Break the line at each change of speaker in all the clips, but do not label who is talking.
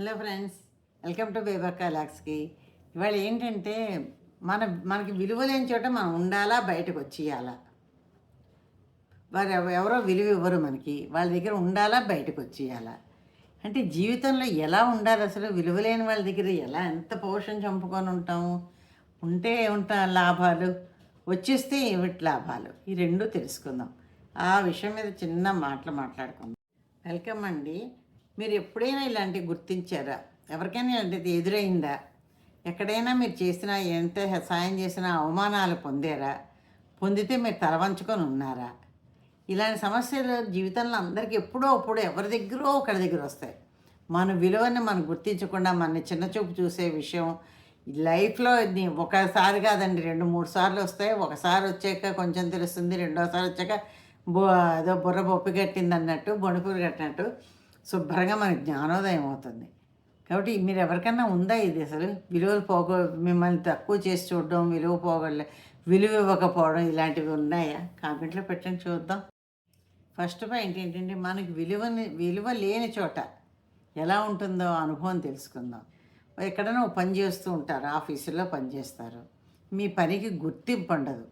Hello friends welcome to బేబర్ లాక్స్కి ఇవాళ ఏంటంటే మన మనకి విలువ లేని చోట మనం ఉండాలా బయటకు వచ్చేయాలా? వారు ఎవరో విలువ ఇవ్వరు మనకి. వాళ్ళ దగ్గర ఉండాలా బయటకు వచ్చేయాలా? అంటే జీవితంలో ఎలా ఉండాలి అసలు? విలువ లేని వాళ్ళ దగ్గర ఎలా ఎంత పౌరుషం చంపుకొని ఉంటాము ఉంటే ఉంటా లాభాలు వచ్చేస్తే ఏమిటి లాభాలు? ఈ రెండు తెలుసుకుందాం. ఆ విషయం మీద చిన్న మాటలు మాట్లాడుకుందాం. వెల్కమ్ అండి. మీరు ఎప్పుడైనా ఇలాంటివి గుర్తించారా? ఎవరికైనా ఇలాంటిది ఎదురైందా? ఎక్కడైనా మీరు చేసిన ఎంత సాయం చేసినా అవమానాలు పొందారా? పొందితే మీరు తలవంచుకొని ఉన్నారా? ఇలాంటి సమస్యలు జీవితంలో అందరికీ ఎప్పుడో అప్పుడు ఎవరి దగ్గరో ఒకరి దగ్గర వస్తాయి. మన విలువని మనం గుర్తించకుండా మన చిన్న చూపు చూసే విషయం లైఫ్లో ఒకసారి కాదండి రెండు మూడు సార్లు వస్తాయి. ఒకసారి వచ్చాక కొంచెం తెలుస్తుంది రెండోసారి వచ్చాక బో ఏదో బుర్ర బొప్పి కట్టింది అన్నట్టు బొణుపులు కట్టినట్టు. శుభ్రంగా మనకి జ్ఞానోదయం అవుతుంది. కాబట్టి మీరు ఎవరికన్నా ఉందా ఇది అసలు? విలువలు పోగొ మిమ్మల్ని తక్కువ చేసి చూడడం విలువ పోగొల్ల విలువ ఇవ్వకపోవడం ఇలాంటివి ఉన్నాయా? కామెంట్లో పెట్టండి చూద్దాం. ఫస్ట్ పాయింట్ ఏంటంటే మనకి విలువని విలువ లేని చోట ఎలా ఉంటుందో అనుభవం తెలుసుకుందాం. ఎక్కడైనా పని చేస్తూ ఉంటారు ఆఫీసులో పనిచేస్తారు మీ పనికి గుర్తింపు ఉండదు.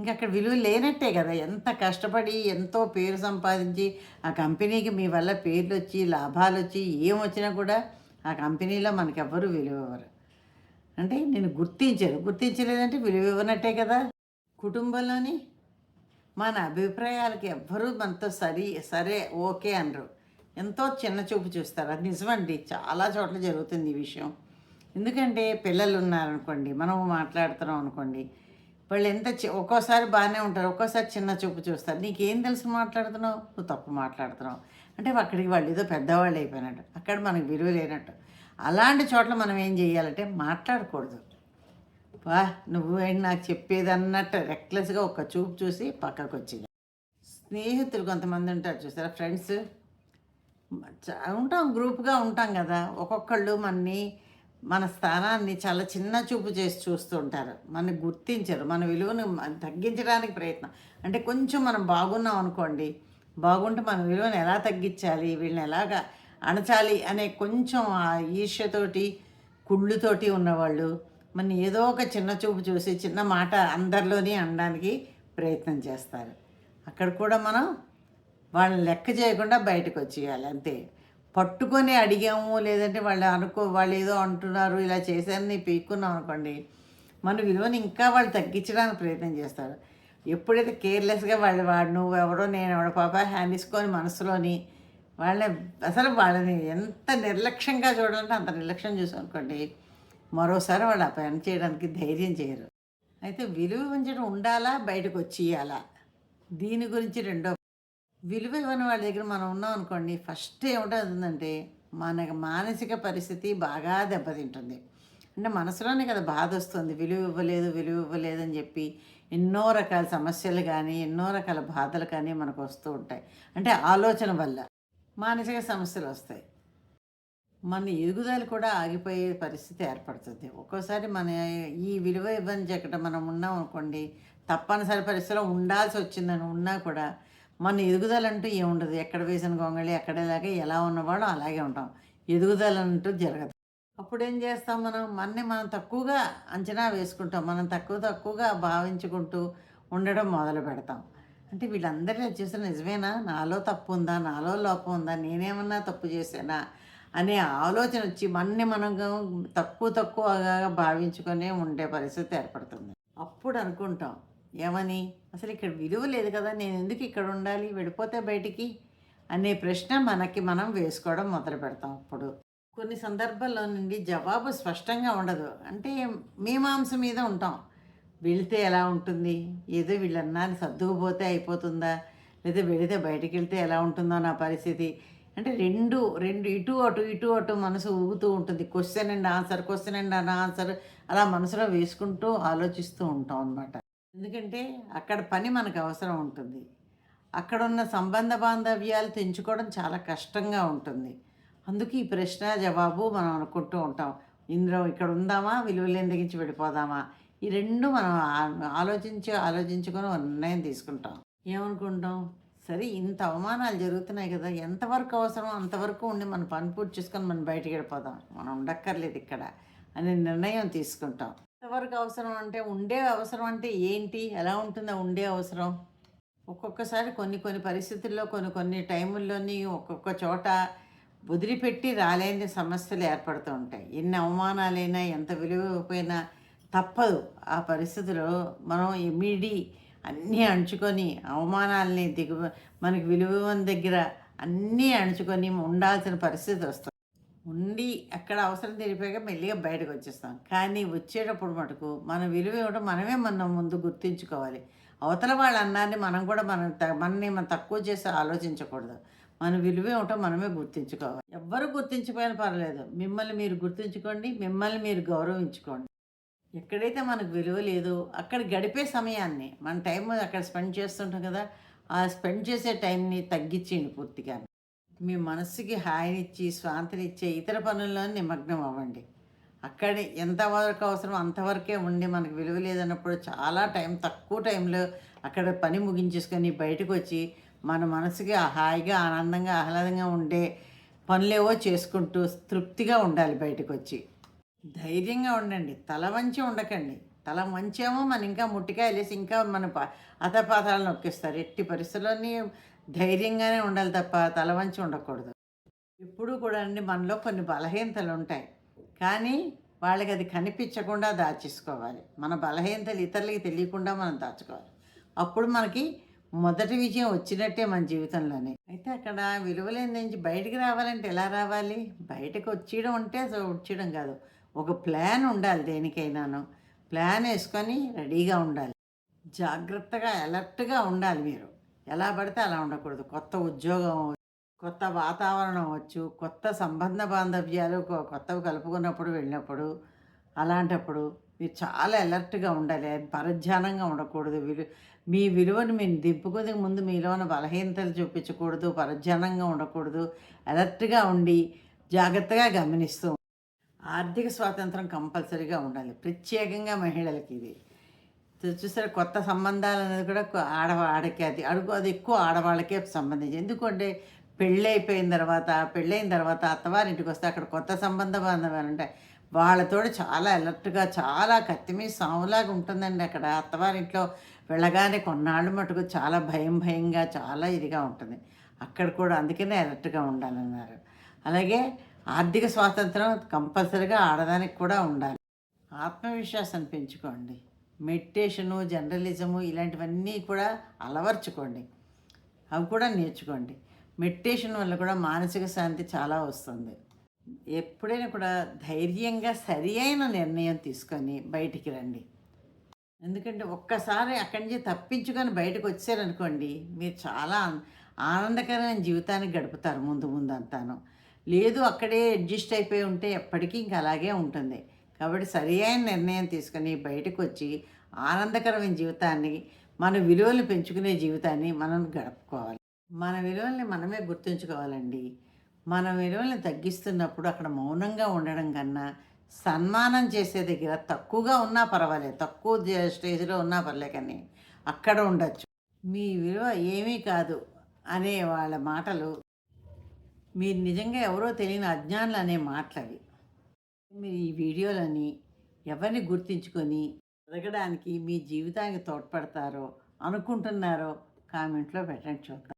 ఇంకా అక్కడ విలువ లేనట్టే కదా. ఎంత కష్టపడి ఎంతో పేరు సంపాదించి ఆ కంపెనీకి మీ వల్ల పేర్లు వచ్చి లాభాలు వచ్చి ఏం వచ్చినా కూడా ఆ కంపెనీలో మనకెవ్వరు విలువ ఇవ్వరు. అంటే నేను గుర్తించాను. గుర్తించలేదంటే విలువ ఇవ్వనట్టే కదా. కుటుంబంలోని మన అభిప్రాయాలకి ఎవ్వరూ మనతో సరి సరే ఓకే అనరు. ఎంతో చిన్న చూపు చూస్తారు. అది నిజమండి. చాలా చోట్ల జరుగుతుంది ఈ విషయం. ఎందుకంటే పిల్లలు ఉన్నారనుకోండి మనం మాట్లాడుతున్నాం అనుకోండి వాళ్ళు ఎంత చి- ఒక్కోసారి బాగానే ఉంటారు ఒక్కోసారి చిన్న చూపు చూస్తారు. నీకేం తెలుసు మాట్లాడుతున్నావు? నువ్వు తప్పు మాట్లాడుతున్నావు. అంటే అక్కడికి వాళ్ళు ఏదో పెద్దవాళ్ళు అయిపోయినట్టు అక్కడ మనకు విలువ లేనట్టు. అలాంటి చోట్ల మనం ఏం చేయాలంటే మాట్లాడకూడదు. వా నువ్వు ఏంటి నాకు చెప్పేది అన్నట్టు రెక్లెస్గా ఒక చూపు చూసి పక్కకు వచ్చి స్నేహితులు కొంతమంది ఉంటారు చూసారా ఫ్రెండ్స్ ఉంటాం గ్రూప్గా ఉంటాం కదా. ఒక్కొక్కళ్ళు మనని మన స్థానాన్ని చాలా చిన్న చూపు చేసి చూస్తూ ఉంటారు గుర్తించరు. మన విలువను తగ్గించడానికి ప్రయత్నం. అంటే కొంచెం మనం బాగున్నాం అనుకోండి బాగుంటే మన విలువను ఎలా తగ్గించాలి వీళ్ళని ఎలాగా అణచాలి అనే కొంచెం ఆ ఈర్ష్యతోటి కుళ్ళుతోటి ఉన్నవాళ్ళు మన ఏదో ఒక చిన్న చూపు చూసి చిన్న మాట అందరిలోని అనడానికి ప్రయత్నం చేస్తారు. అక్కడ కూడా మనం వాళ్ళని లెక్క చేయకుండా బయటకు వచ్చేయాలి అంతే. పట్టుకొని అడిగాము లేదంటే వాళ్ళు అనుకో వాళ్ళు ఏదో అంటున్నారు ఇలా చేశారని పీక్కున్నాం అనుకోండి మన విలువని ఇంకా వాళ్ళు తగ్గించడానికి ప్రయత్నం చేస్తారు. ఎప్పుడైతే కేర్లెస్గా వాళ్ళు వాడు నువ్వు ఎవడో నేను ఎవడో పాప హ్యాండ్ మనసులోని వాళ్ళని అసలు వాళ్ళని ఎంత నిర్లక్ష్యంగా చూడాలంటే అంత నిర్లక్ష్యం చూసాం అనుకోండి మరోసారి వాళ్ళు ఆ పని చేయడానికి ధైర్యం చేయరు. అయితే విలువ ఉంచడం ఉండాలా? బయటకు వచ్చేయాలా? దీని గురించి రెండో విలువ ఇవ్వని వాళ్ళ దగ్గర మనం ఉన్నాం అనుకోండి ఫస్ట్ ఏమిటంటే మన మానసిక పరిస్థితి బాగా దెబ్బతింటుంది. అంటే మనసులోనే కదా బాధ వస్తుంది విలువ ఇవ్వలేదు విలువ ఇవ్వలేదు అని చెప్పి ఎన్నో రకాల సమస్యలు కానీ ఎన్నో రకాల బాధలు కానీ మనకు వస్తూ ఉంటాయి. అంటే ఆలోచన వల్ల మానసిక సమస్యలు వస్తాయి. మన ఎదుగుదల కూడా ఆగిపోయే పరిస్థితి ఏర్పడుతుంది. ఒక్కోసారి మన ఈ విలువ ఇవ్వని చెక్కట మనం ఉన్నాం అనుకోండి తప్పనిసరి పరిస్థితిలో ఉండాల్సి వచ్చిందని ఉన్నా కూడా మన ఎదుగుదల అంటూ ఏముండదు. ఎక్కడ వేసిన గొంగళి ఎక్కడేలాగే ఎలా ఉన్నవాడో అలాగే ఉంటాం. ఎదుగుదల అంటూ జరగదు. అప్పుడు ఏం చేస్తాం మనం? మనని మనం తక్కువగా అంచనా వేసుకుంటాం. మనం తక్కువ తక్కువగా భావించుకుంటూ ఉండడం మొదలు పెడతాం. అంటే వీళ్ళందరినీ చూసిన నిజమేనా? నాలో తప్పు ఉందా? నాలో లోపం ఉందా? నేనేమన్నా తప్పు చేశానా? అనే ఆలోచన వచ్చి మనని మనం తక్కువ తక్కువగా భావించుకొనే ఉండే పరిస్థితి ఏర్పడుతుంది. అప్పుడు అనుకుంటాం. ఏమని? అసలు ఇక్కడ విలువ లేదు కదా నేను ఎందుకు ఇక్కడ ఉండాలి వెళ్ళిపోతే బయటికి అనే ప్రశ్న మనకి మనం వేసుకోవడం మొదలు పెడతాం అప్పుడు. కొన్ని సందర్భాల్లో నుండి జవాబు స్పష్టంగా ఉండదు. అంటే మీమాంస మీద ఉంటాం. వెళితే ఎలా ఉంటుంది? ఏదో వీళ్ళన్నాను సర్దుకుపోతే అయిపోతుందా? లేదా వెళితే బయటికి వెళ్తే ఎలా ఉంటుందో నా పరిస్థితి. అంటే రెండు రెండు ఇటు అటు ఇటు అటు మనసు ఊగుతూ ఉంటుంది. Question and answer question and answer అలా మనసులో వేసుకుంటూ ఆలోచిస్తూ ఉంటాం అనమాట ఎందుకంటే అక్కడ పని మనకు అవసరం ఉంటుంది. అక్కడ ఉన్న సంబంధ బాంధవ్యాలు తెంచుకోవడం చాలా కష్టంగా ఉంటుంది. అందుకే ఈ ప్రశ్న జవాబు మనం అనుకుంటూ ఉంటాం. ఇందులో ఇక్కడ ఉందామా? విలువలేని తగ్గించి వెళ్ళిపోదామా? ఈ రెండు మనం ఆలోచించి ఆలోచించుకొని నిర్ణయం తీసుకుంటాం. ఏమనుకుంటాం? సరే ఇంత అవమానాలు జరుగుతున్నాయి కదా ఎంతవరకు అవసరం అంతవరకు ఉండి మన పని పూర్తి చేసుకొని మనం బయటికి వెళ్ళిపోదాం. మనం ఉండక్కర్లేదు ఇక్కడ అనే నిర్ణయం తీసుకుంటాం. ఎంతవరకు అవసరం అంటే ఉండే అవసరం అంటే ఏంటి? ఎలా ఉంటుందో ఉండే అవసరం? ఒక్కొక్కసారి కొన్ని కొన్ని పరిస్థితుల్లో కొన్ని కొన్ని టైముల్లోని ఒక్కొక్క చోట వదిలిపెట్టి రాలేని సమస్యలు ఏర్పడుతూ ఉంటాయి. ఎన్ని అవమానాలైనా ఎంత విలువ ఇవ్వకపోయినా తప్పదు. ఆ పరిస్థితిలో మనం ఇమీడి అన్నీ అణుచుకొని అవమానాలని దిగు మనకి విలువ దగ్గర అన్నీ అణుచుకొని ఉండాల్సిన పరిస్థితి వస్తుంది. ఉండి అక్కడ అవసరం తెలిపాక మెల్లిగా బయటకు వచ్చేస్తాం. కానీ వచ్చేటప్పుడు మటుకు మన విలువ ఇవ్వడం మనమే మనం ముందు గుర్తించుకోవాలి. అవతల వాళ్ళ అన్నాన్ని మనం కూడా మనం త- మనని మనం తక్కువ చేసి ఆలోచించకూడదు. మన విలువ ఇవ్వటం మనమే గుర్తించుకోవాలి. ఎవ్వరు గుర్తించిపోయినా పర్లేదు మిమ్మల్ని మీరు గుర్తించుకోండి మిమ్మల్ని మీరు గౌరవించుకోండి. ఎక్కడైతే మనకు విలువ లేదు అక్కడ గడిపే సమయాన్ని మన టైం అక్కడ స్పెండ్ చేస్తుంటాం కదా ఆ స్పెండ్ చేసే టైంని తగ్గించేయండి పూర్తిగా మీ మనస్సుకి హాయినిచ్చి స్వాంతనిచ్చే ఇతర పనుల్లో నిమగ్నం అవ్వండి. అక్కడ ఎంతవరకు అవసరం అంతవరకే ఉండి మనకు విలువ లేదన్నప్పుడు చాలా టైం తక్కువ టైంలో అక్కడ పని ముగించేసుకొని బయటకు వచ్చి మన మనసుకి హాయిగా ఆనందంగా ఆహ్లాదంగా ఉండే పనులేవో చేసుకుంటూ తృప్తిగా ఉండాలి బయటకు వచ్చి ధైర్యంగా ఉండండి. తల వంచి ఉండకండి. తల వంచేమో మన ఇంకా ముట్టిగా లేసి ఇంకా మన అతపాతాలను అతపాతాలు నొక్కిస్తారు. ఎట్టి పరిస్థితుల్లోని ధైర్యంగానే ఉండాలి తప్ప తలవంచి ఉండకూడదు. ఎప్పుడూ కూడా అండి మనలో కొన్ని బలహీనతలు ఉంటాయి. కానీ వాళ్ళకి అది కనిపించకుండా దాచేసుకోవాలి. మన బలహీనతలు ఇతరులకి తెలియకుండా మనం దాచుకోవాలి. అప్పుడు మనకి మొదటి విజయం వచ్చినట్టే మన జీవితంలోనే. అయితే అక్కడ విలువలేని నుంచి బయటికి రావాలంటే ఎలా రావాలి? బయటకు వచ్చేయడం అంటే వచ్చేయడం కాదు. ఒక ప్లాన్ ఉండాలి దేనికైనాను. ప్లాన్ వేసుకొని రెడీగా ఉండాలి. జాగ్రత్తగా అలర్ట్గా ఉండాలి మీరు. ఎలా పడితే అలా ఉండకూడదు. కొత్త ఉద్యోగం కొత్త వాతావరణం వచ్చు కొత్త సంబంధ బాంధవ్యాలు కొ- కొత్తవి కలుపుకున్నప్పుడు వెళ్ళినప్పుడు అలాంటప్పుడు మీరు చాలా అలర్ట్గా ఉండాలి. పరధ్యానంగా ఉండకూడదు. విలు మీ విలువను మీరు దింపుకునే ముందు మీలో ఉన్న బలహీనతలు చూపించకూడదు. పరధ్యానంగా ఉండకూడదు. అలర్ట్గా ఉండి జాగ్రత్తగా గమనిస్తూ ఆర్థిక స్వాతంత్రం కంపల్సరీగా ఉండాలి. ప్రత్యేకంగా మహిళలకి ఇది. చూసారా కొత్త సంబంధాలు అనేది కూడా ఆడవాడికి అది అడుగు అది ఎక్కువ ఆడవాళ్ళకే సంబంధించి ఎందుకంటే పెళ్ళి అయిపోయిన తర్వాత పెళ్ళైన తర్వాత అత్తవారింటికి వస్తే అక్కడ కొత్త సంబంధ బాంధవాలు ఉంటాయి. వాళ్ళతో చాలా అలర్ట్గా చాలా కత్తిమీ సాములాగా ఉంటుందండి అక్కడ. అత్తవారింట్లో వెళ్ళగానే కొన్నాళ్ళు మటుకు చాలా భయం భయంగా చాలా ఇదిగా ఉంటుంది. అక్కడ కూడా అందుకనే అలర్ట్గా ఉండాలన్నారు. అలాగే ఆర్థిక స్వాతంత్రం కంపల్సరీగా ఆడదానికి కూడా ఉండాలి. ఆత్మవిశ్వాసాన్ని పెంచుకోండి. మెడిటేషను జర్నలిజము ఇలాంటివన్నీ కూడా అలవర్చుకోండి. అవి కూడా నేర్చుకోండి. మెడిటేషన్ వల్ల కూడా మానసిక శాంతి చాలా వస్తుంది. ఎప్పుడైనా కూడా ధైర్యంగా సరి అయిన నిర్ణయం తీసుకొని బయటికి రండి. ఎందుకంటే ఒక్కసారి అక్కడి నుంచి తప్పించుకొని బయటకు వచ్చారనుకోండి మీరు చాలా ఆనందకరమైన జీవితాన్ని గడుపుతారు ముందు ముందు అంతాను లేదు అక్కడే అడ్జస్ట్ అయిపోయి ఉంటే ఎప్పటికీ ఇంకా అలాగే ఉంటుంది. కాబట్టి సరి అయిన నిర్ణయం తీసుకొని బయటకు వచ్చి ఆనందకరమైన జీవితాన్ని మన విలువలు పెంచుకునే జీవితాన్ని మనం గడుపుకోవాలి. మన విలువల్ని మనమే గుర్తుంచుకోవాలండి. మన విలువల్ని తగ్గిస్తున్నప్పుడు అక్కడ మౌనంగా ఉండడం కన్నా సన్మానం చేసే దగ్గర తక్కువగా ఉన్నా పర్వాలేదు. తక్కువ స్టేజ్లో ఉన్నా పర్లే కానీ అక్కడ ఉండొచ్చు. మీ విలువ ఏమీ కాదు అనే వాళ్ళ మాటలు మీరు నిజంగా ఎవరో తెలియని అజ్ఞానులు అనే మాటలు అవి. మీరు ఈ వీడియోలని ఎవరిని గుర్తించుకొని ఎదగడానికి మీ జీవితానికి తోడ్పడతారో అనుకుంటున్నారో కామెంట్లో పెట్టండి చూద్దాం.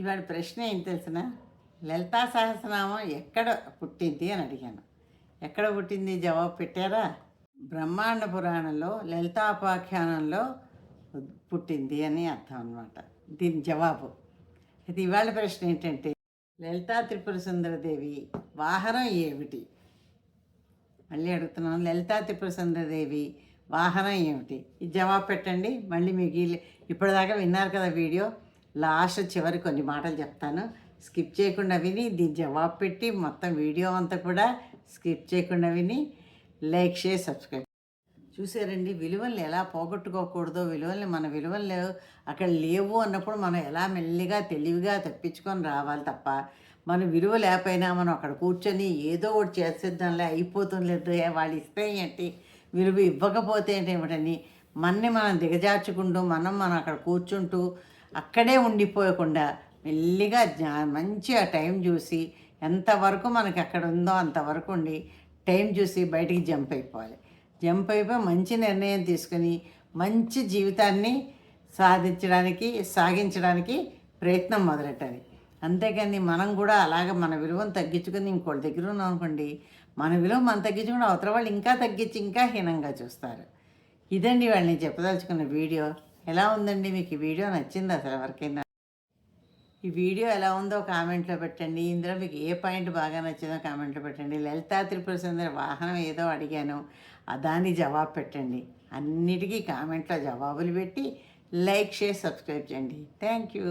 ఇవాళ ప్రశ్న ఏం తెలిసిన? లలితా సహస్రనామం ఎక్కడ పుట్టింది అని అడిగాను. ఎక్కడ పుట్టింది? జవాబు పెట్టారా? బ్రహ్మాండ పురాణంలో లలితాపాఖ్యానంలో పుట్టింది అని అర్థం అనమాట దీని జవాబు. అయితే ఇవాళ ప్రశ్న ఏంటంటే లలితా త్రిపుర సుందరదేవి వాహనం ఏమిటి? మళ్ళీ అడుగుతున్నాను లలితా త్రిపుర వాహనం ఏమిటి? ఇది జవాబు పెట్టండి మళ్ళీ మీకు ఇప్పటిదాకా విన్నారు కదా వీడియో. లాస్ట్ చివరి కొన్ని మాటలు చెప్తాను. స్కిప్ చేయకుండా విని దీని జవాబు పెట్టి మొత్తం వీడియో అంతా కూడా స్కిప్ చేయకుండా విని లైక్ షేర్ సబ్స్క్రైబ్. చూసారండి విలువల్ని ఎలా పోగొట్టుకోకూడదో విలువల్ని మన విలువలు అక్కడ లేవు అన్నప్పుడు మనం ఎలా మెల్లిగా తెలివిగా తప్పించుకొని రావాలి తప్ప మన విలువ లేకపోయినా మనం అక్కడ కూర్చొని ఏదో ఒకటి చేసేద్దాంలే అయిపోతుండలేదు వాళ్ళు ఇస్తే ఏంటి? విలువ ఇవ్వకపోతే ఏమిటని మనని మనం దిగజార్చుకుంటూ మనం మనం అక్కడ కూర్చుంటూ అక్కడే ఉండిపోయకుండా మెల్లిగా జా- మంచిగా టైం చూసి ఎంతవరకు మనకి అక్కడ ఉందో అంతవరకు ఉండి టైం చూసి బయటికి జంప్ అయిపోవాలి. జంప్ అయిపోయి మంచి నిర్ణయం తీసుకుని మంచి జీవితాన్ని సాధించడానికి సాగించడానికి ప్రయత్నం మొదలెట్టాలి. అంతేకాని మనం కూడా అలాగ మన విలువను తగ్గించుకొని ఇంకోటి దగ్గర ఉన్నాం అనుకోండి మన విలువ మనం తగ్గించుకుని అవతల వాళ్ళు ఇంకా తగ్గించి ఇంకా హీనంగా చూస్తారు. ఇదండి వాళ్ళని చెప్పదలుచుకున్న వీడియో. ఎలా ఉందండి మీకు ఈ వీడియో? నచ్చింది అసలు ఎవరికైనా? ఈ వీడియో ఎలా ఉందో కామెంట్లో పెట్టండి. ఇందులో మీకు ఏ పాయింట్ బాగా నచ్చిందో కామెంట్లో పెట్టండి. లలితా త్రిపుర సుందర వాహనం ఏదో అడిగాను. ఆ జవాబు పెట్టండి. అన్నిటికీ కామెంట్లో జవాబులు పెట్టి లైక్ షేర్ సబ్స్క్రైబ్ చేయండి. Thank you.